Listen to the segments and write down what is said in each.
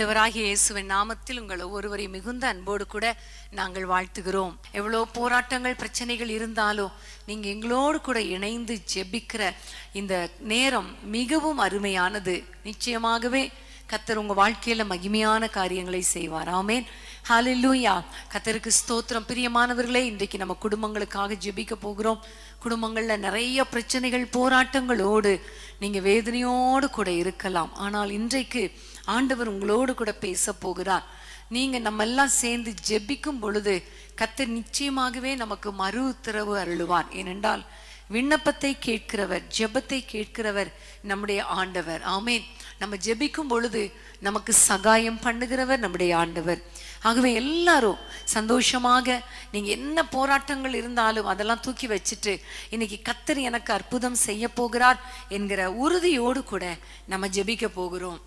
ஆண்டவராகிய இயேசுவின் நாமத்தில் உங்கள் ஒருவரை மிகுந்த அன்போடு கூட நாங்கள் வாழ்த்துகிறோம். எவ்வளோ போராட்டங்கள் பிரச்சனைகள் இருந்தாலும் நீங்கள் எங்களோடு கூட இணைந்து ஜெபிக்கிற இந்த நேரம் மிகவும் அருமையானது. நிச்சயமாகவே கத்தர் உங்கள் வாழ்க்கையில மகிமையான காரியங்களை செய்வார். ஆமேன். ஹாலில்லூயா கத்தருக்கு ஸ்தோத்திரம். பிரியமானவர்களே இன்றைக்கு நம்ம குடும்பங்களுக்காக ஜெபிக்க போகிறோம். குடும்பங்களில் நிறைய பிரச்சனைகள் போராட்டங்களோடு நீங்க வேதனையோடு கூட இருக்கலாம். ஆனால் இன்றைக்கு ஆண்டவர் உங்களோடு கூட பேச போகிறார். நீங்க நம்ம எல்லாம் சேர்ந்து ஜெபிக்கும் பொழுது கத்தர் நிச்சயமாகவே நமக்கு மறு உத்தரவு அருளுவார். ஏனென்றால் விண்ணப்பத்தை கேட்கிறவர் ஜெபத்தை கேட்கிறவர் நம்முடைய ஆண்டவர். ஆமேன். நம்ம ஜெபிக்கும் பொழுது நமக்கு சகாயம் பண்ணுகிறவர் நம்முடைய ஆண்டவர். ஆகவே எல்லாரும் சந்தோஷமாக நீங்க என்ன போராட்டங்கள் இருந்தாலும் அதெல்லாம் தூக்கி வச்சுட்டு இன்னைக்கு கத்தர் எனக்கு அற்புதம் செய்ய போகிறார் என்கிற உறுதியோடு கூட நம்ம ஜெபிக்க போகிறோம்.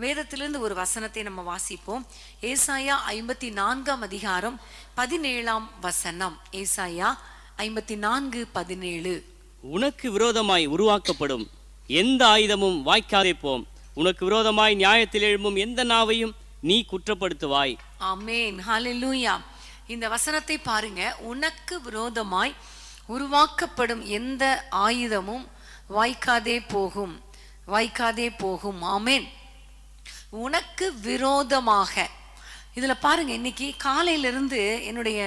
வேதத்திலிருந்து ஒரு வசனத்தை நம்ம வாசிப்போம். ஏசாயா ஐம்பத்தி நான்காம் அதிகாரம் பதினேழாம் வசனம். ஏசாயா ஐம்பத்தி நான்கு பதினேழு. உனக்கு விரோதமாய் உருவாக்கப்படும் எந்த ஆயுதமும் வாய்க்காதே போம் உனக்கு விரோதமாய் நியாயத்தில் எழும்பும் எந்த நாவையும் நீ குற்றப்படுத்துவாய். ஆமேன். ஹalleluya. இந்த வசனத்தை பாருங்க. உனக்கு விரோதமாய் உருவாக்கப்படும் எந்த ஆயுதமும் வாய்க்காதே போகும். வாய்க்காதே போகும். ஆமேன். உனக்கு விரோதமாக. இதில் பாருங்க இன்னைக்கு காலையிலிருந்து என்னுடைய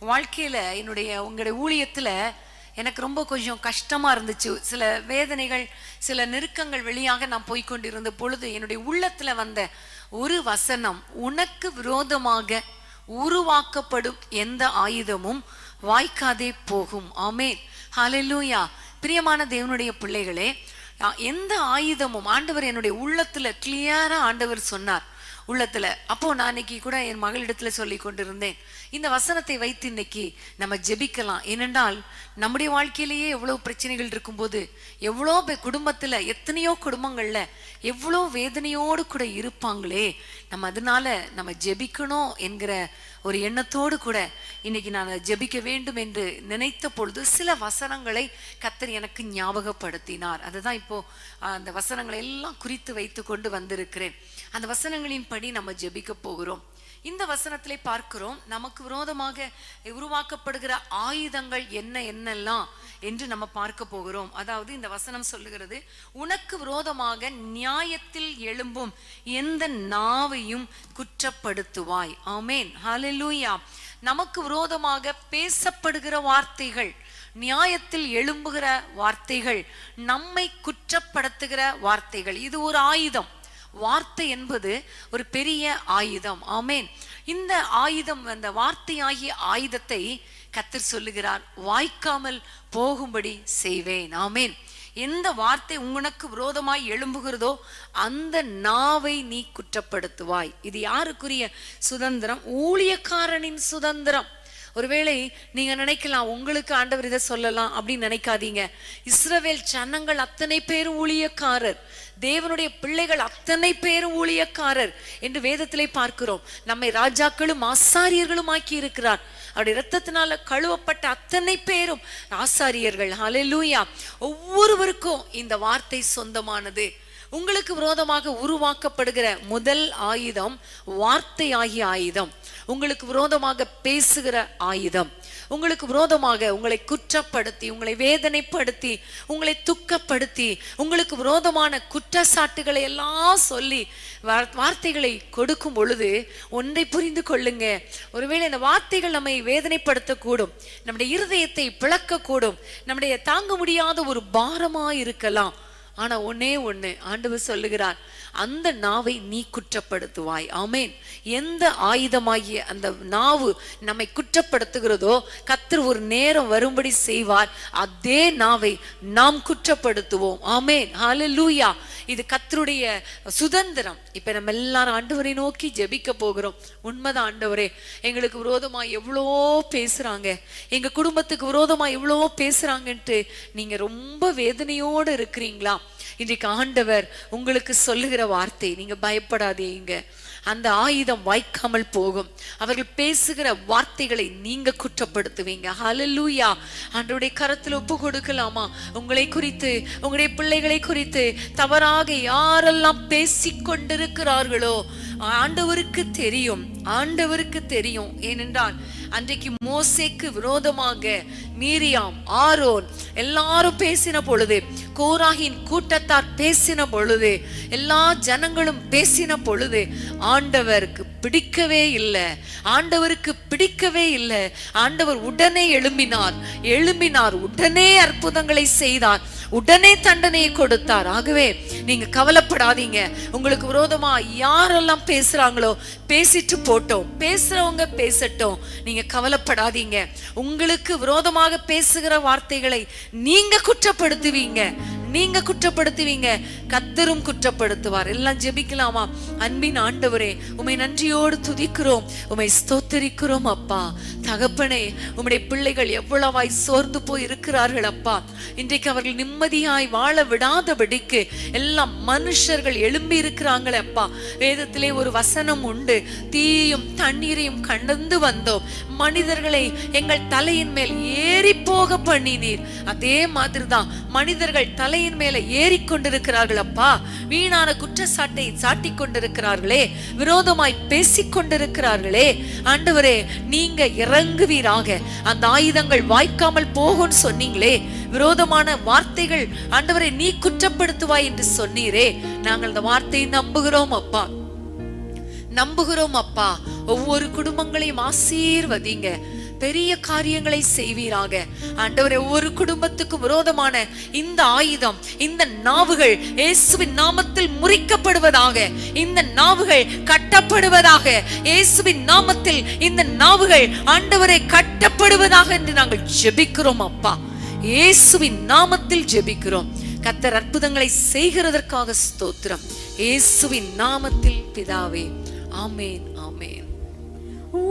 வாழ்க்கையில் என்னுடைய உங்களுடைய ஊழியத்தில் எனக்கு ரொம்ப கொஞ்சம் கஷ்டமாக இருந்துச்சு. சில வேதனைகள் சில நெருக்கங்கள் வெளியாக நான் போய்க்கொண்டிருந்த பொழுது என்னுடைய உள்ளத்தில் வந்த ஒரு வசனம் உனக்கு விரோதமாக உருவாக்கப்படும் எந்த ஆயுதமும் வாய்க்காதே போகும். ஆமே ஹலெல்லூயா பிரியமான தேவனுடைய பிள்ளைகளே எந்த ஆயுதமும் ஆண்டவர் என்னுடைய உள்ளத்துல கிளியரா ஆண்டவர் சொன்னார். உள்ளத்துல. அப்போ நான் இன்னைக்கு கூட என் மகளிடத்துல சொல்லி கொண்டிருந்தேன். இந்த வசனத்தை வைத்து இன்னைக்கு நம்ம ஜெபிக்கலாம். ஏனென்றால் நம்முடைய வாழ்க்கையிலேயே எவ்வளவு பிரச்சனைகள் இருக்கும்போது எவ்வளோ குடும்பத்துல எத்தனையோ குடும்பங்கள்ல எவ்வளோ வேதனையோடு கூட இருப்பாங்களே. நம்ம அதனால நம்ம ஜெபிக்கணும் என்கிற ஒரு எண்ணத்தோடு கூட இன்னைக்கு நான் ஜெபிக்க வேண்டும் என்று நினைத்த பொழுது சில வசனங்களை கத்தர் எனக்கு ஞாபகப்படுத்தினார். அதுதான் இப்போ ஆஹ், அந்த வசனங்களை எல்லாம் குறித்து வைத்து கொண்டு வந்திருக்கிறேன். அந்த வசனங்களின் படி நம்ம ஜெபிக்க போகிறோம். இந்த வசனத்திலே பார்க்கிறோம் நமக்கு விரோதமாக உருவாக்கப்படுகிற ஆயுதங்கள் என்ன என்னெல்லாம் என்று நம்ம பார்க்க போகிறோம். அதாவது இந்த வசனம் சொல்லுகிறது உனக்கு விரோதமாக நியாயத்தில் எழும்பும் எந்த நாவையும் குற்றப்படுத்துவாய். ஆமேன். ஹலலூயா நமக்கு விரோதமாக பேசப்படுகிற வார்த்தைகள் நியாயத்தில் எழும்புகிற வார்த்தைகள் நம்மை குற்றப்படுத்துகிற வார்த்தைகள் இது ஒரு ஆயுதம். வார்த்தை என்பது ஒரு பெரிய ஆயுதம். ஆமேன். இந்த ஆயுதம் அந்த வார்த்தையாகிய ஆயுதத்தை கத்தர் சொல்லுகிறார் வாய்க்காமல் போகும்படி செய்வேன். ஆமேன். எந்த வார்த்தை உனக்கு விரோதமாய் எழும்புகிறதோ அந்த நாவை நீ குற்றப்படுத்துவாய். இது யாருக்குரிய சுதந்திரம்? ஊழியக்காரனின் சுதந்திரம். ஒருவேளை நீங்க நினைக்கலாம் உங்களுக்கு ஆண்டவர் இதை சொல்லலாம் அப்படின்னு நினைக்காதீங்க. இஸ்ரவேல் ஜனங்கள் அத்தனை பேரும் ஊழியக்காரர். தேவனுடைய பிள்ளைகள் அத்தனை பேரும் ஊழியக்காரர் என்று வேதத்திலே பார்க்கிறோம். நம்மை ராஜாக்களும் ஆசாரியர்களும் ஆக்கி இருக்கிறார் அவருடைய ரத்தத்தினால கழுவப்பட்ட அத்தனை பேரும் ஆசாரியர்கள். ஹலெலூயா ஒவ்வொருவருக்கும் இந்த வார்த்தை சொந்தமானது. உங்களுக்கு விரோதமாக உருவாக்கப்படுகிற முதல் ஆயுதம் வார்த்தை ஆகிய ஆயுதம். உங்களுக்கு விரோதமாக பேசுகிற ஆயுதம். உங்களுக்கு விரோதமாக உங்களை குற்றப்படுத்தி உங்களை வேதனைப்படுத்தி உங்களை துக்கப்படுத்தி உங்களுக்கு விரோதமான குற்றச்சாட்டுகளை எல்லாம் சொல்லி வார்த்தைகளை கொடுக்கும் பொழுது ஒன்றை புரிந்து கொள்ளுங்க. ஒருவேளை இந்த வார்த்தைகள் நம்மை வேதனைப்படுத்தக்கூடும் நம்முடைய இருதயத்தை பிளக்கக்கூடும் நம்முடைய தாங்க முடியாத ஒரு பாரமா இருக்கலாம். ஆனா ஒன்னே ஒண்ணு ஆண்டவர் சொல்லுகிறார் அந்த நாவை நீ குற்றப்படுத்துவாய். ஆமேன். எந்த ஆயுதமாகிய அந்த நாவு நம்மை குற்றப்படுத்துகிறதோ கத்தர் ஒரு நேரம் வரும்படி செய்வார் அதே நாவை நாம் குற்றப்படுத்துவோம். ஆமேன். ஹalleluya. இது கத்தருடைய சுதந்திரம். இப்ப நம்ம எல்லாரும் ஆண்டவரை நோக்கி ஜெபிக்க போகிறோம். உண்மைதான் ஆண்டவரே எங்களுக்கு விரோதமா எவ்வளோ பேசுறாங்க. எங்க குடும்பத்துக்கு விரோதமா எவ்வளோ பேசுறாங்கன்ட்டு நீங்க ரொம்ப வேதனையோடு இருக்கிறீங்களா? இன்றைக்கு ஆண்டவர் உங்களுக்கு சொல்லுகிற வார்த்தை நீங்க பயப்படாதீங்க அந்த ஆயுதம் வாய்க்காமல் போகும். அவர்கள் பேசுகிற வார்த்தைகளை நீங்க குற்றப்படுத்துவீங்க. ஹலலூயா அன்றைய கரத்தில் ஒப்பு கொடுக்கலாமா உங்களை குறித்து உங்களுடைய பிள்ளைகளை குறித்து தவறாக யாரெல்லாம் பேசிக்கொண்டிருக்கிறார்களோ ஆண்டவருக்கு தெரியும் ஆண்டவருக்கு தெரியும். ஏனென்றால் அன்றைக்கு மோசேக்கு விரோதமாக மீரியாம் ஆரோன் எல்லாரும் பேசின பொழுது கோராகின் கூட்டத்தார் பேசின பொழுது எல்லா ஜனங்களும் பேசின பொழுது ஆண்டவருக்கு பிடிக்கவே இல்லை. ஆண்டவருக்கு பிடிக்கவே இல்லை. ஆண்டவர் உடனே எழும்பினார். எழும்பினார். உடனே அற்புதங்களை செய்தார். உடனே தண்டனையை கொடுத்தார். ஆகவே நீங்க கவலைப்படாதீங்க. உங்களுக்கு விரோதமா யாரெல்லாம் பேசுறாங்களோ பேசிட்டு போட்டோம். பேசுறவங்க பேசட்டும். நீங்க கவலைப்படாதீங்க. உங்களுக்கு விரோதமாக பேசுகிற வார்த்தைகளை நீங்க குற்றப்படுத்துவீங்க. நீங்க குற்றப்படுத்துவீங்க. கத்தரும் குற்றப்படுத்துவார். எல்லாம் ஜெபிக்கலாமா? அன்பின் ஆண்டவரே உமை நன்றியோடு துதிக்கிறோம். உமை ஸ்தோத்தரிக்கிறோம் அப்பா. தகப்பனே உம்முடைய பிள்ளைகள் எவ்வளவாய் சோர்ந்து போய் இருக்கிறார்கள் அப்பா. இன்றைக்கு அவர்கள் நிம்மதியாய் வாழ விடாதபடிக்கு எல்லாம் மனுஷர்கள் எழும்பி இருக்கிறாங்களே அப்பா. வேதத்திலே ஒரு வசனம் உண்டு. தீயும் தண்ணீரையும் கண்டந்து வந்தோம். மனிதர்களை எங்கள் தலையின் மேல் ஏறி போக பண்ணினீர். அதே மாதிரிதான் மனிதர்கள் தலையின் மேல ஏறி கொண்டிருக்கிறார்கள் அப்பா. வீணான குற்றச்சாட்டை சாட்டி கொண்டிருக்கிறார்களே. விரோதமாய் பேசிக் கொண்டிருக்கிறார்களே. ஆண்டவரே நீங்க இறங்குவீராக. அந்த ஆயுதங்கள் வாய்க்காமல் போகும்னு சொன்னீங்களே. விரோதமான வார்த்தைகள் ஆண்டவரை நீ குற்றப்படுத்துவாய் என்று சொன்னீரே. நாங்கள் அந்த வார்த்தையை நம்புகிறோம் அப்பா. நம்புகிறோம் அப்பா. ஒவ்வொரு குடும்பங்களையும் ஆசீர்வதிங்க. பெரிய காரியங்களை செய்வீராக. ஆண்டவரே ஒவ்வொரு குடும்பத்துக்கும் விரோதமான இந்த ஆயுதம் இந்த நாவுகள் இயேசுவின் நாமத்தில் முறிக்கப்படுவதாக இந்த நாவுகள் கட்டப்படுவதாக இயேசுவின் நாமத்தில் இந்த நாவுகள் ஆண்டவரை கட்டப்படுவதாக என்று நாங்கள் ஜெபிக்கிறோம் அப்பா. இயேசுவின் நாமத்தில் ஜெபிக்கிறோம். கத்தர் அற்புதங்களை செய்கிறதற்காக ஸ்தோத்திரம். இயேசுவின் நாமத்தில் பிதாவே ஆமேன். ஆமேன்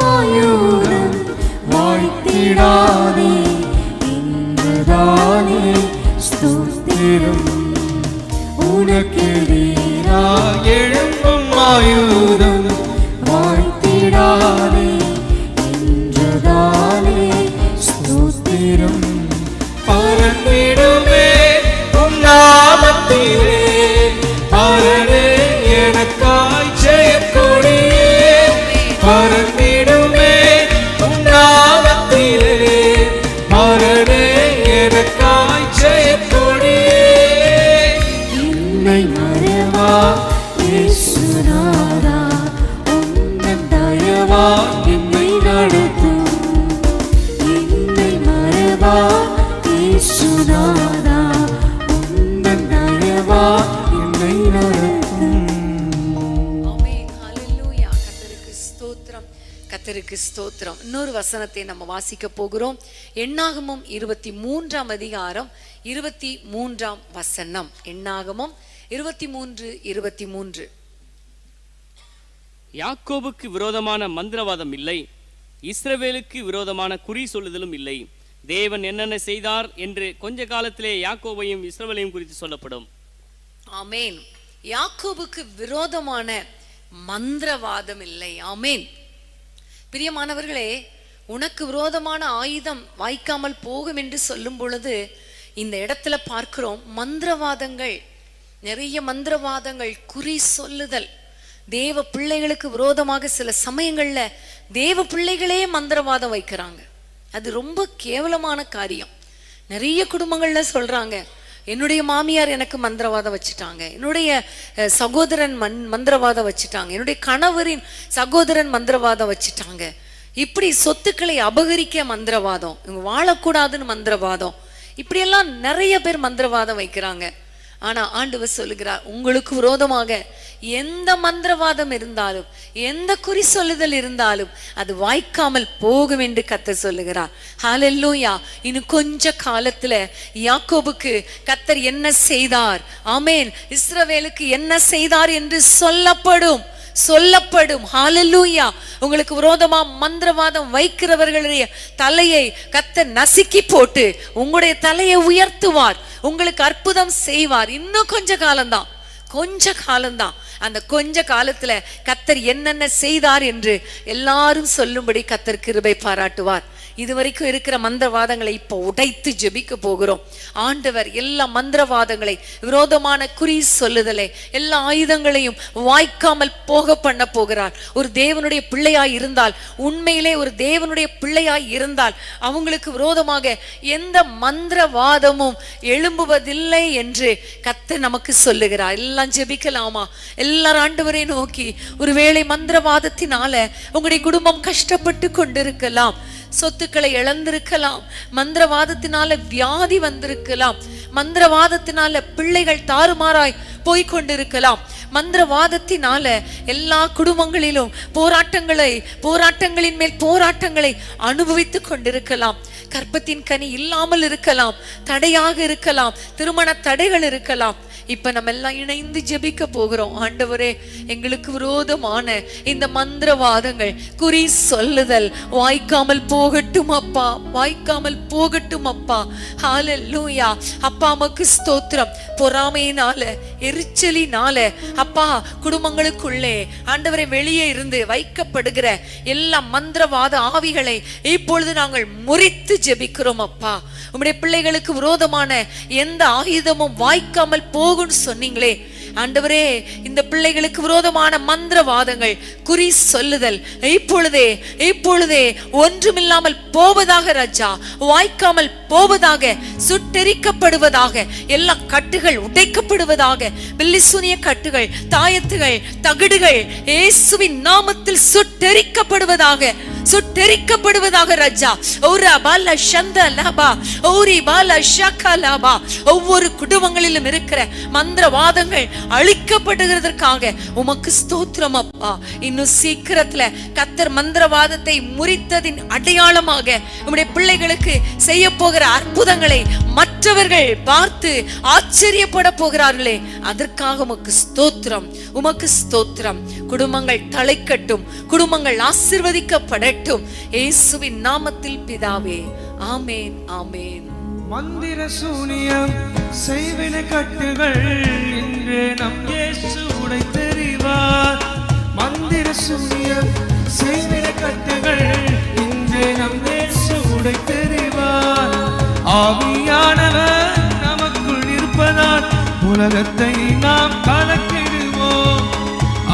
உனக்கெதிராயுதம் வாழ்த்திடாதே இன்றுதானே ஸ்தோத்திரம். உனக்கெதிராய் எழும்பும் ஆயுதம் வாழ்த்திடாதே வசனத்தை நம்ம வாசிக்க போகிறோம். எண்ணாகமம் இருபத்தி மூன்றாம் அதிகாரம் இருபத்தி மூன்றாம் வசனம். எண்ணாகமம் இருபத்தி மூன்று இருபத்தி மூன்று யாக்கோபுக்கு விரோதமான மந்திரவாதம் இல்லை. இஸ்ரவேலுக்கு விரோதமான குறி சொல்லுதலும் இல்லை. தேவன் என்னென்ன செய்தார் என்று கொஞ்ச காலத்திலே யாக்கோபையும் இஸ்ரவேலையும் குறித்து சொல்லப்படும். ஆமேன். யாக்கோபுக்கு விரோதமான மந்திரவாதம் இல்லை. ஆமேன். பிரியமானவர்களே உனக்கு விரோதமான ஆயுதம் வாய்க்காமல் போகும் என்று சொல்லும் பொழுது இந்த இடத்துல பார்க்கிறோம் மந்திரவாதங்கள் நிறைய மந்திரவாதங்கள் குறி சொல்லுதல். தேவ பிள்ளைகளுக்கு விரோதமாக சில சமயங்கள்ல தேவ பிள்ளைகளே மந்திரவாதம் வைக்கிறாங்க. அது ரொம்ப கேவலமான காரியம். நிறைய குடும்பங்கள்ல சொல்றாங்க என்னுடைய மாமியார் எனக்கு மந்திரவாதம் வச்சுட்டாங்க. என்னுடைய சகோதரன் மன் மந்திரவாதம் வச்சுட்டாங்க. என்னுடைய கணவரின் சகோதரன் மந்திரவாதம் வச்சுட்டாங்க. இப்படி சொத்துக்களை அபகரிக்க மந்திரவாதம் இவங்க வாழக்கூடாதுன்னு மந்திரவாதம் இப்படியெல்லாம் நிறைய பேர் மந்திரவாதம் வைக்கிறாங்க. ஆனா ஆண்டவர் சொல்லுகிறார் உங்களுக்கு விரோதமாக எந்த மந்திரவாதம் இருந்தாலும் எந்த குறி சொல்லுதல் இருந்தாலும் அது வாய்க்காமல் போகும் என்று கத்தர் சொல்லுகிறார். ஹalleluya. இன்னும் கொஞ்ச காலத்துல யாக்கோபுக்கு கத்தர் என்ன செய்தார்? ஆமேன். இஸ்ரவேலுக்கு என்ன செய்தார் என்று சொல்லப்படும். சொல்லப்படும். ஹாலலூயா உங்களுக்கு விரோதமா மந்திரவாதம் வைக்கிறவர்களுடைய தலையை கத்த நசுக்கி போட்டு உங்களுடைய தலையை உயர்த்துவார். உங்களுக்கு அற்புதம் செய்வார். இன்னும் கொஞ்ச காலம்தான். கொஞ்ச காலம்தான். அந்த கொஞ்ச காலத்துல கத்தர் என்னென்ன செய்தார் என்று எல்லாரும் சொல்லும்படி கத்தர் கிருபை பாராட்டுவார். இதுவரைக்கும் இருக்கிற மந்திரவாதங்களை இப்போ உடைத்து ஜெபிக்க போகிறோம். ஆண்டவர் எல்லா மந்திரவாதங்களை விரோதமான குறி சொல்லுதலை எல்லா ஆயுதங்களையும் வாய்க்காமல் போக பண்ண போகிறார். ஒரு தேவனுடைய பிள்ளையாய் இருந்தால் உண்மையிலே ஒரு தேவனுடைய பிள்ளையாய் இருந்தால் அவங்களுக்கு விரோதமாக எந்த மந்திரவாதமும் எழும்புவதில்லை என்று கத்தை நமக்கு சொல்லுகிறார். எல்லாம் ஜெபிக்கலாமா? எல்லாரும் ஆண்டவரை நோக்கி ஒருவேளை மந்திரவாதத்தினால உங்களுடைய குடும்பம் கஷ்டப்பட்டு கொண்டிருக்கலாம் சொத்துக்களை இழந்திருக்கலாம் மந்திரவாதத்தினால வியாதி வந்திருக்கலாம் மந்திரவாதத்தினால பிள்ளைகள் தாறுமாறாய் போய் கொண்டிருக்கலாம் மந்திரவாதத்தினால எல்லா குடும்பங்களிலும் போராட்டங்களை போராட்டங்களின் மேல் போராட்டங்களை அனுபவித்துக் கொண்டிருக்கலாம் கர்ப்பத்தின் கனி இல்லாமல் இருக்கலாம் தடையாக இருக்கலாம் திருமண தடைகள் இருக்கலாம் இப்ப நம்ம எல்லாம் இணைந்து ஜெபிக்க போகிறோம். ஆண்டவரே எங்களுக்கு விரோதமான இந்த மந்திரவாதங்கள் குறி சொல்லுதல் வாய்க்காமல் போகட்டும் அப்பா வாய்க்காமல் போகட்டும் அப்பா. ஹalleluya அப்பா அம்மாக்கு ஸ்தோத்திரம். பொறாமையினால எரிச்சலினால அப்பா குடும்பங்களுக்குள்ளே ஆண்டவரை வெளியே இருந்து வைக்கப்படுகிற எல்லா மந்திரவாத ஆவிகளை இப்பொழுது நாங்கள் முறித்து ஜெபிக்கிறோம் அப்பா. உம்முடைய பிள்ளைகளுக்கு விரோதமான எந்த ஆயுதமும் வாய்க்காமல் போகும்னு சொன்னீங்களே. ஆண்டவரே இந்த பிள்ளைகளுக்கு விரோதமான மந்திரவாதங்கள் குறி சொல்லுதல். இப்பொழுதே இப்பொழுதே ஒன்றுமில்லாமல் போவதாக ராஜா வாய்க்காமல் போவதாக சுட்டெரிக்கப்படுவதாக எல்லா கட்டுகள் உடைக்கப்படுவதாக பில்லிசூனிய கட்டுகள் தாயத்துகள் தகடுகள் இயேசுவின் நாமத்தில் சுட்டெரிக்கப்படுவதாக சுட்டெரிக்கப்படுவதாக ராஜா. ஓரா பால சந்த லாபா ஓரி பால ஷக்கா லாபா. ஒவ்வொரு குடும்பங்களிலும் இருக்கிற மந்திரவாதங்கள் அழிக்கப்படுகிறதற்காக உமக்கு ஸ்தோத்திரம் அப்பா. இன்னும் சீக்கிரத்துல கத்தர் மந்திரவாதத்தை முறித்ததின் அடையாளமாக உம்முடைய பிள்ளைகளுக்கு செய்ய போகிற அற்புதங்களை மற்ற மற்றவர்கள் பார்த்து ஆச்சரியப்பட போகிறார்களே. அதற்காக உமக்கு ஸ்தோத்திரம். உமக்கு ஸ்தோத்திரம். குடும்பங்கள் தலைக்கட்டும். குடும்பங்கள் ஆசிர்வதிக்கப்படட்டும். இயேசுவின் நாமத்தில் பிதாவே. ஆமேன் ஆமேன். மந்திர சூனியம் செய்வின கட்டுகள் இன்று நம் இயேசு உடை தெரிவார். மந்திர சூனியம் செய்வின கட்டுகள் இன்று நம் இயேசு உடை தெரிவார். ஆவியானவர் நமக்குள் இருப்பதால் உலகத்தை நாம் கலக்கிடுவோம்.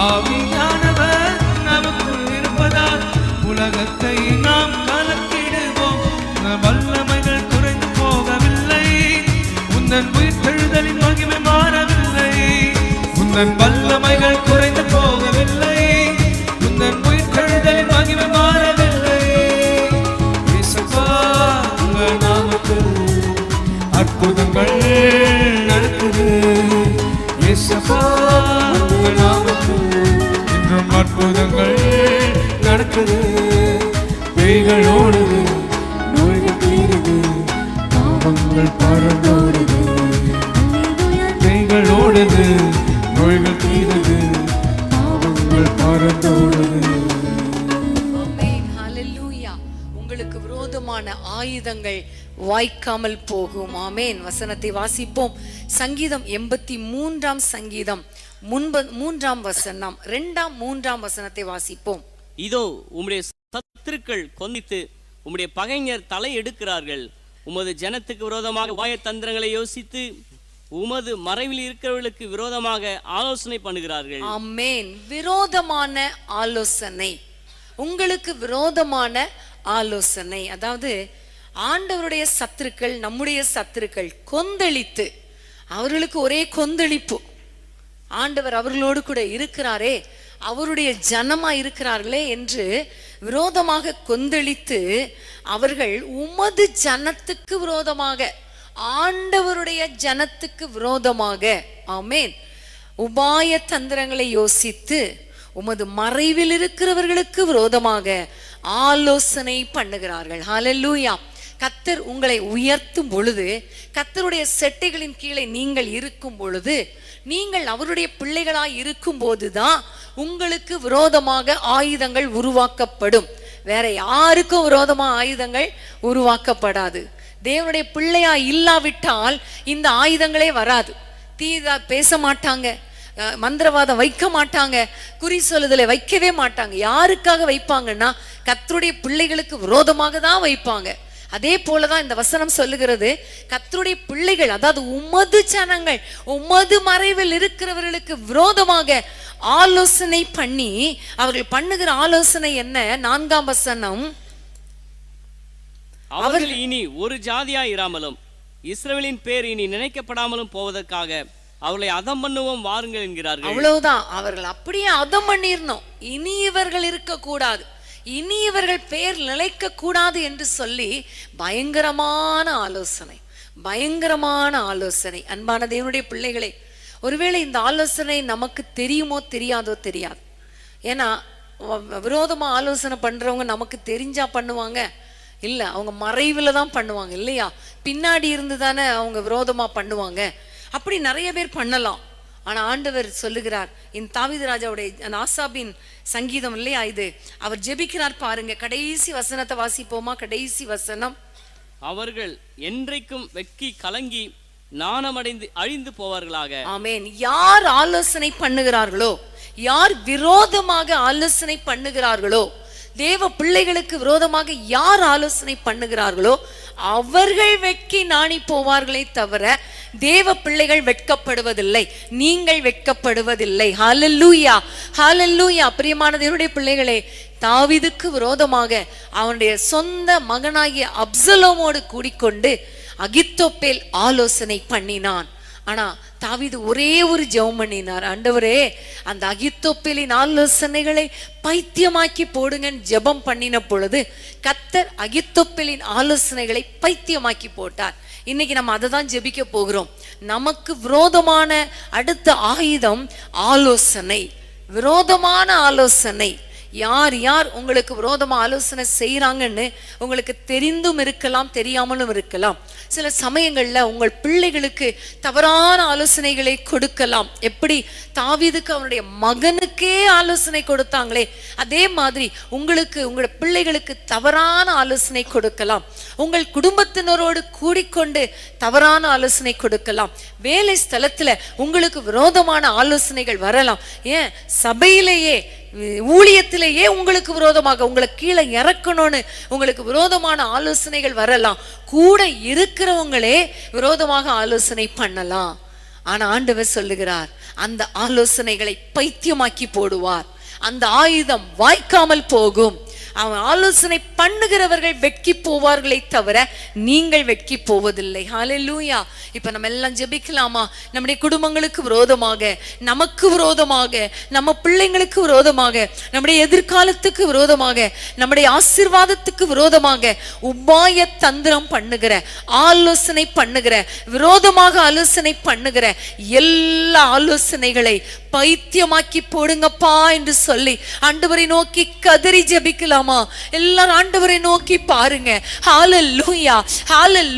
ஆவியானவர் நமக்குள் இருப்பதால் உலகத்தை நாம் கலக்கிடுவோம். வல்லமைகள் குறைந்து போகவில்லை. உந்தன் உயிர்த்தெழுதலின் மகிமை மாறவில்லை. உந்தன் வல்லமைகள் குறைந்து போகவில்லை. அற்புதங்கள் நடக்குது. இன்றும் அற்புதங்கள் நடக்குது. பேய்கள் ஓடுது நோய்கள் தீருது பாவங்கள் பறந்தோடுது பேய்கள் ஓடுது நோய்கள் தீருது பாவங்கள் பறந்தோடுது உங்களுக்கு விரோதமான ஆயுதங்கள் வாய்க்காமல் போகும். ஆமேன். வசனத்தை வாசிப்போம். சங்கீதம் எண்பத்தி மூன்றாம் சங்கீதம். முன்ப மூன்றாம் வசனம். ரெண்டாம் மூன்றாம் வசனத்தை வாசிப்போம். இதோ உம்முடைய சத்துருக்கள் கொந்தித்து உம்முடைய பகைஞர் தலை எடுக்கிறார்கள். உமது ஜனத்துக்கு விரோதமாக வாய தந்திரங்களை யோசித்து உமது மறைவில் இருக்கிறவர்களுக்கு விரோதமாக ஆலோசனை பண்ணுகிறார்கள். ஆமென். விரோதமான ஆலோசனை. உங்களுக்கு விரோதமான ஆலோசனை. அதாவது ஆண்டவருடைய சத்துருக்கள் நம்முடைய சத்துருக்கள் கொந்தளித்து அவர்களுக்கு ஒரே கொந்தளிப்பு. ஆண்டவர் அவர்களோடு கூட இருக்கிறாரே அவருடைய ஜனமா இருக்கிறார்களே என்று விரோதமாக கொந்தளித்து அவர்கள் உமது ஜனத்துக்கு விரோதமாக ஆண்டவருடைய ஜனத்துக்கு விரோதமாக ஆமேன். உபாய தந்திரங்களை யோசித்து உமது மறைவில் இருக்கிறவர்களுக்கு விரோதமாக ஆலோசனை பண்ணுகிறார்கள். ஹalleluya. கத்தர் உங்களை உயர்த்தும் பொழுது கத்தருடைய செட்டைகளின் கீழே நீங்கள் இருக்கும் பொழுது நீங்கள் அவருடைய பிள்ளைகளாய் இருக்கும் போதுதான் உங்களுக்கு விரோதமாக ஆயுதங்கள் உருவாக்கப்படும். வேற யாருக்கும் விரோதமா ஆயுதங்கள் உருவாக்கப்படாது. தேவனுடைய பிள்ளையா இல்லாவிட்டால் இந்த ஆயுதங்களே வராது. தீதா பேச மாட்டாங்க மந்திரவாதம் வைக்க மாட்டாங்க குறி சொல்லுதலை வைக்கவே மாட்டாங்க. யாருக்காக வைப்பாங்கன்னா கத்தருடைய பிள்ளைகளுக்கு விரோதமாக தான் வைப்பாங்க. அதே போலதான் இந்த வசனம் சொல்லுகிறது கர்த்தருடைய பிள்ளைகள் அதாவது உமது ஜனங்கள் உமது மறைவில் இருக்கிறவர்களுக்கு விரோதமாக ஆலோசனை பண்ணி அவர்கள் பண்ணுகிற ஆலோசனை என்ன? நான்காம் வசனம். அவர்கள் இனி ஒரு ஜாதியாய் இராமலும் இஸ்ரவேலின் பேர் இனி நினைக்கப்படாமலும் போவதற்காக அவர்களை அதம் பண்ணுவோம் வாருங்கள் என்கிறார்கள். அவ்வளவுதான். அவர்கள் அப்படியே அதம் பண்ணிரணும். இனி இவர்கள் இருக்கக்கூடாது. இனி இவர்கள் பெயர் நிலைக்க கூடாது என்று சொல்லி பயங்கரமான ஆலோசனை பயங்கரமான ஆலோசனை. அன்பான தேவனுடைய பிள்ளைகளே ஒருவேளை இந்த ஆலோசனை நமக்கு தெரியுமோ தெரியாதோ தெரியாது. ஏன்னா விரோதமா ஆலோசனை பண்றவங்க நமக்கு தெரிஞ்சா பண்ணுவாங்க. இல்ல அவங்க மறைவுல தான் பண்ணுவாங்க இல்லையா? பின்னாடி இருந்து தானே அவங்க விரோதமா பண்ணுவாங்க. அப்படி நிறைய பேர் பண்ணலாம். ஆனா ஆண்டவர் சொல்லுகிறார் இந்த தாவீது ராஜாவுடைய அந்த ஆசாபின் சங்கீதம் இல்லையா இது? அவர் ஜெபிக்கிறார் பாருங்க கடைசி வசனத்தை வாசிப்போமா? கடைசி வசனம். அவர்கள் என்றைக்கும் வெட்கி கலங்கி நாணமடைந்து அழிந்து போவார்களாக. ஆமென். யார் ஆலோசனை பண்ணுகிறார்களோ யார் விரோதமாக ஆலோசனை பண்ணுகிறார்களோ தேவ பிள்ளைகளுக்கு விரோதமாக யார் ஆலோசனை பண்ணுகிறார்களோ அவர்கள் வெட்கி நாணி போவார்களே தவிர தேவ பிள்ளைகள் வெட்கப்படுவதில்லை. நீங்கள் வெட்கப்படுவதில்லை. ஹாலல்லூயா ஹாலல்லூயா பிரியமான தேவனுடைய பிள்ளைகளே தாவிதுக்கு விரோதமாக அவனுடைய சொந்த மகனாகிய அப்சலோமோடு கூடிக்கொண்டு அகித்தோப்பேல் ஆலோசனை பண்ணினான். ஆனா தாவிது ஒரே ஒரு ஜெபம் பண்ணினார். ஆண்டவரே அந்த அகித்தோப்பேலின் ஆலோசனைகளை பைத்தியமாக்கி போடுங்கன்னு ஜெபம் பண்ணின பொழுது கத்தர் அகித்தோப்பேலின் ஆலோசனைகளை பைத்தியமாக்கி போட்டார். இன்னைக்கு நம்ம அதை தான் ஜெபிக்க போகிறோம். நமக்கு விரோதமான அடுத்த ஆயுதம் ஆலோசனை. விரோதமான ஆலோசனை. யார் யார் உங்களுக்கு விரோதமா ஆலோசனை செய்கிறாங்கன்னு உங்களுக்கு தெரிந்தும் இருக்கலாம் தெரியாமலும் இருக்கலாம். சில சமயங்கள்ல உங்கள் பிள்ளைகளுக்கு தவறான ஆலோசனைகளை கொடுக்கலாம். எப்படி? தாவிதுக்கு அவனுடைய மகனுக்கே ஆலோசனை கொடுத்தாங்களே அதே மாதிரி உங்களுக்கு உங்களோட பிள்ளைகளுக்கு தவறான ஆலோசனை கொடுக்கலாம். உங்கள் குடும்பத்தினரோடு கூடிக்கொண்டு தவறான ஆலோசனை கொடுக்கலாம். வேலை ஸ்தலத்துல உங்களுக்கு விரோதமான ஆலோசனைகள் வரலாம். ஏன்? சபையிலேயே ஊழியத்திலேயே உங்களுக்கு விரோதமாக உங்களை கீழே இறக்கணும்னு உங்களுக்கு விரோதமான ஆலோசனைகள் வரலாம். கூட இருக்கிறவங்களே விரோதமாக ஆலோசனை பண்ணலாம். ஆனா ஆண்டவர் சொல்லுகிறார் அந்த ஆலோசனைகளை பைத்தியமாக்கி போடுவார். அந்த ஆயுதம் வாய்க்காமல் போகும். அவன் ஆலோசனை பண்ணுகிறவர்கள் வெட்கி போவார்களே தவிர நீங்கள் வெட்கி போவதில்லை. ஹாலே லூயா இப்ப நம்ம எல்லாம் ஜெபிக்கலாமா? நம்முடைய குடும்பங்களுக்கு விரோதமாக நமக்கு விரோதமாக நம்ம பிள்ளைங்களுக்கு விரோதமாக நம்முடைய எதிர்காலத்துக்கு விரோதமாக நம்முடைய ஆசீர்வாதத்துக்கு விரோதமாக உபாய தந்திரம் பண்ணுகிற ஆலோசனை பண்ணுகிற விரோதமாக ஆலோசனை பண்ணுகிற எல்லா ஆலோசனைகளை பைத்தியமாக்கி போடுங்கப்பா என்று சொல்லி ஆண்டவரை நோக்கி கதறி ஜபிக்கலாம்? எல்லாரும் ஆண்டவரை நோக்கி பாருங்க. ஹalleluya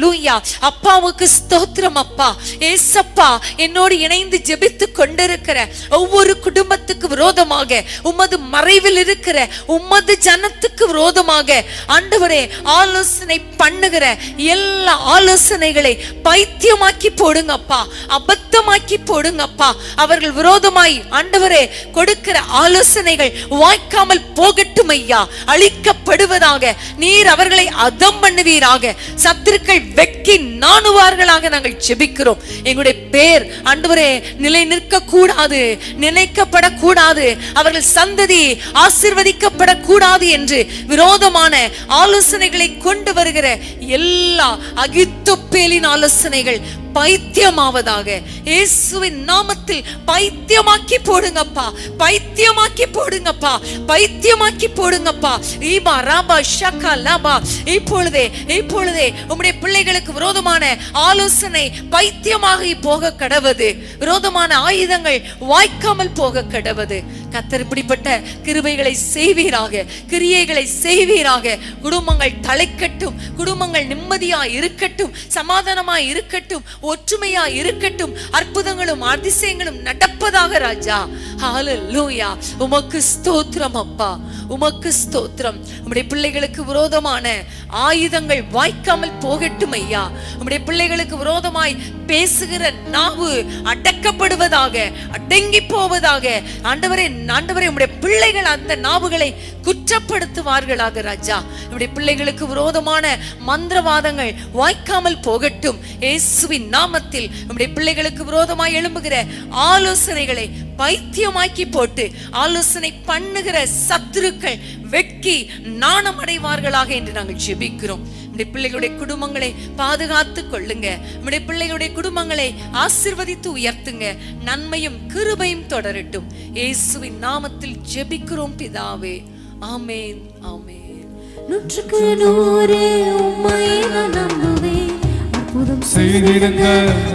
லூயா அப்பாவுக்கு ஸ்தோத்திரம் அப்பா. ஏசப்பா என்னோடு இணைந்து ஜெபித்து கொண்டிருக்கிற ஒவ்வொரு குடும்பத்துக்கு விரோதமாக உமது மறைவில் இருக்கிற உமது ஜனத்துக்கு விரோதமாக ஆண்டவரே ஆலோசனை பண்ணுகிற எல்லா ஆலோசனைகளை பைத்தியமாக்கி போடுங்கப்பா. அபத்தமாக்கி போடுங்கப்பா. அவர்கள் விரோதமாய் ஆண்டவரே கொடுக்கிற ஆலோசனைகள் வாய்க்காமல் போகட்டும் ஐயா அழிக்கப்படுவதாக. நீர் அவர்களை அதம் பண்ணுவீராக. சத்துருக்கள் வெட்கி நாணுவார்களாக நாங்கள் ஜெபிக்கிறோம். எங்களுடைய பேர் அன்றுவரே நிலை நிற்க கூடாது நினைக்கப்படக்கூடாது. அவர்கள் சந்ததி ஆசிர்வதிக்கப்படக்கூடாது என்று விரோதமான ஆலோசனைகளை கொண்டு வருகிற எல்லா அகித்தொப்பேலின் ஆலோசனைகள் பைத்தியமாவதாக. இயேசுவின் நாமத்தில் பைத்தியமாக்கி போடுங்கப்பா. பைத்தியமாக்கி போடுங்கப்பா. பைத்தியமாக்கி போடுங்கப்பா. ஈபா ராபா ஷக்கா லாபா இப்பொழுதே இப்பொழுதே உம்முடைய பிள்ளைகளுக்கு விரோதமான ஆலோசனை பைத்தியமாக போக கடவது. விரோதமான ஆயுதங்கள் வாய்க்காமல் போக கடவது. கத்தர் இப்படிப்பட்ட கிருபைகளை செய்வீராக கிரியைகளை செய்வீராக. குடும்பங்கள் தலைக்கட்டும் குடும்பங்கள் நிம்மதியா இருக்கட்டும் சமாதானமா இருக்கட்டும் ஒற்றுமையா இருக்கட்டும் அற்புதங்களும் அதிசயங்களும் நடப்பதாக ராஜா. ஹalleluya. உமக்கு ஸ்தோத்திரம் அப்பா. உமக்கு ஸ்தோத்திரம். உம்முடைய பிள்ளைகளுக்கு விரோதமான ஆயுதங்கள் வாய்க்காமல் போகட்டும் ஐயா. நம்முடைய பிள்ளைகளுக்கு விரோதமாய் பேசுகிற நாவு அடக்கப்படுவதாக அடங்கி போவதாக ஆண்டவரே ஆண்டவரே நம்முடைய பிள்ளைகள் அந்த நாவுகளை குற்றப்படுத்துவார்களாக ராஜா. நம்முடைய பிள்ளைகளுக்கு விரோதமான மந்திரவாதங்கள் வாய்க்காமல் போகட்டும். இயேசுவின் நாமத்தில் நம்முடைய பிள்ளைகளுக்கு விரோதமாய் எழும்புகிற ஆலோசனைகளை பைத்தியமாக்கி போட்டு ஆலோசனை பண்ணுகிற சத்துருக்கள் வெட்கி நாணம் அடைவார்களாக என்று நாங்கள் ஜெபிக்கிறோம். நம்முடைய பிள்ளைகளுடைய குடும்பங்களை பாதுகாத்து கொள்ளுங்க. நம்முடைய பிள்ளைகளுடைய குடும்பங்களை ஆசிர்வதித்து உயர்த்துங்க. நன்மையும் கிருபையும் தொடரட்டும். இயேசுவின் நாமத்தில் ஜெபிக்கிறோம் பிதாவே. ஆமேன் ஆமேன். நூற்றுக்கு நூறு உம்மை நான் நம்புவேன். அற்புதம் செய்திடுங்க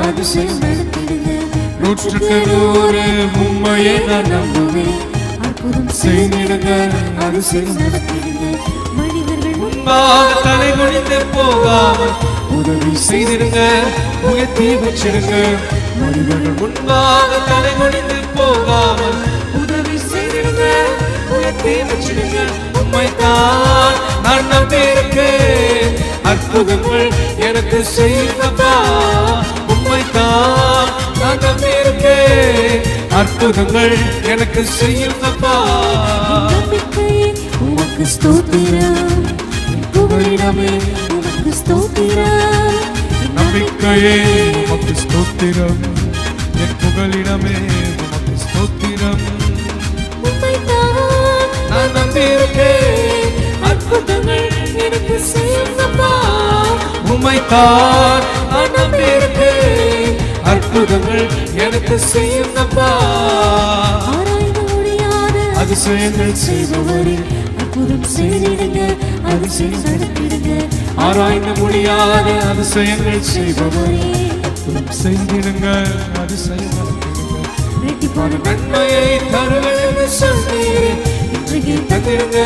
அதிசயம் நூற்றுக்கு நூறு உண்மையை நான் நம்புவேன். அற்புதம் செய்திடுங்க அதிசயம் நடத்திடுங்க மனிதர்கள் முன்பாக தலை குனிந்து போகாமல் உதவி செய்திடுங்க உயர்த்தி வச்சிடுங்க. மனிதர்கள் முன்பாக தலை குனிந்து போகாமல் உதவி செய்திடுங்க உயர்த்தி வச்சிடுங்க. உண்மைதான் நான் நம்பியிருக்கேன். அற்புதங்கள் எனக்கு செய்யுங்கப்பா. உண்மைதான் நான் நம்பியிருக்கேன் அற்புதங்கள் எனக்கு செய்யுங்கப்பா. நம்பிக்கையே உமக்கு ஸ்தோத்திரம். என் புகழிடமே உமக்கு ஸ்தோத்திரம். நம்பிக்கையே உமக்கு ஸ்தோத்திரம். என் புகலிடமே உமக்கு ஸ்தோத்திரம். நான் நம்பியிருக்கேன் அற்புதங்கள் எனக்கு செய்யுங்கப்பா. நம்பியிருக்கேன் அற்புதங்கள் எனக்கு செய்யுங்கப்பா. அதிசயங்கள் செய்பவரே. அற்புதம் செய்திடுங்க அதிசயம் நடத்திடுங்க. ஆராய்ந்து முடியாத அதிசயங்கள் செய்பவரே. அற்புதம் செய்திடுங்க அதிசயம் ரெட்டிப்பான நன்மையை தருவேன் சொன்னீரே. இன்றைக்கு தந்திடுங்க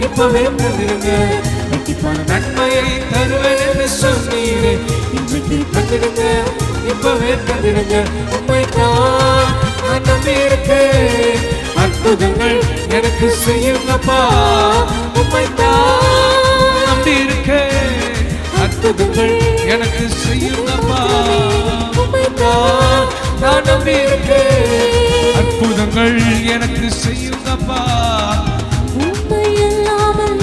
இப்பவே தந்திடுங்க. ரெட்டிப்பான நன்மையை தருவேன் சொன்னீரே. இன்றைக்கு தந்திடுங்க இப்பவே தந்திடுங்க உண்மைதான். நான் நம்பியிருக்கேன் அற்புதங்கள் எனக்கு செய்யுங்கப்பா. உண்மைதான். நம்பியிருக்கேன் அற்புதங்கள் எனக்கு செய்யுங்கப்பா. உண்மைதான். நான் நம்பியிருக்கேன் அற்புதங்கள் எனக்கு செய்யுங்கப்பா. உண்மை இல்லாமல்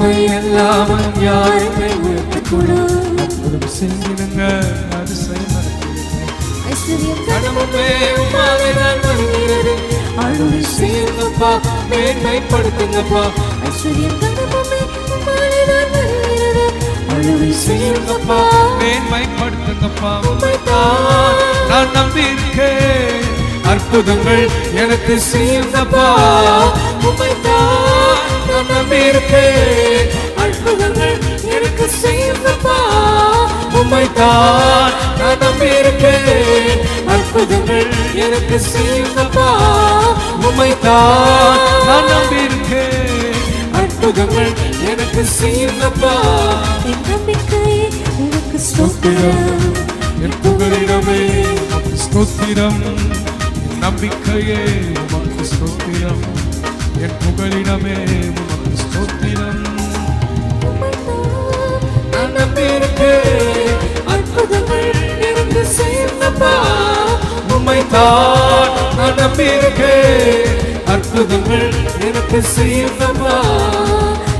உண்மை இல்லாமல் யாருமே உயர்த்தக்கூடும் அற்புதம் செய்திடுங்க அதிசயம் அழுகை செய்யுங்கப்பா. மேன்மைப்படுத்துங்கப்பா. ஐஸ்வர்யம் வருகிறது அழுகை செய்யுங்கப்பா. மேன்மைப்படுத்துங்கப்பா. நான் நம்பியிருக்கேன். அற்புதங்கள் எனக்கு செய்யுங்கப்பா. உண்மைதான் நான் அற்புதங்கள் உண்மைதான் நான் நம்பியிருக்கேன். அற்புதங்கள் எனக்கு செய்யுங்கப்பா. உண்மைதான் நான் நம்பியிருக்கேன். அற்புதங்கள் எனக்கு செய்யுங்கப்பா. என் நம்பிக்கையே உனக்கு ஸ்தோத்திரம். என் புகலிடமே உமக்கு ஸ்தோத்திரம் நம்பிக்கையே உமக்கு ஸ்தோத்திரம். என் புகலிடமே உமக்கு ஸ்தோத்திரம். செய்யுங்கப்பா உம்மைத்தான் நான் நம்பியிருக்கேன். அற்புதங்கள் எனக்கு செய்யுங்கப்பா.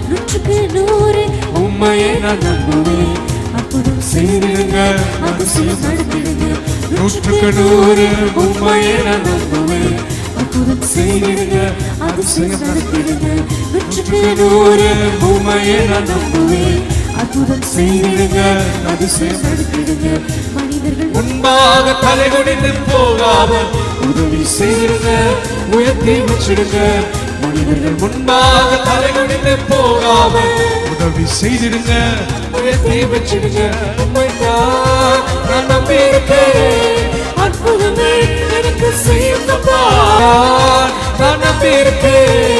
நூற்றுக்கு நூறு. உம்மையே நான் நம்புவேன். அற்புதம் செய்திடுங்க. அதிசயம் நடத்திடுங்க நூற்றுக்கு நூறு. உண்மையை நான் நம்புவேன். அற்புதம் செய்திடுங்க. அதிசயம் நடத்திடுங்க நூற்றுக்கு நூறு. உண்மையை நான் நம்புவேன். அற்புதம் செய்திடுங்க. அதிசயம் நடத்திடுங்க முன்பாக தலை குனிந்து போகாமல் உதவி செய்யுங்க உயர்த்தி வச்சிடுங்க மனிதர்கள் முன்பாக தலை குனிந்து போகாம உதவி செய்திடுங்க உயர்த்தி வச்சிடுங்க உண்மைதான் நான் நம்பியிருக்கேன். அற்புதமே எனக்கு செய்யுங்கப்பா நான் நம்பியிருக்கேன்.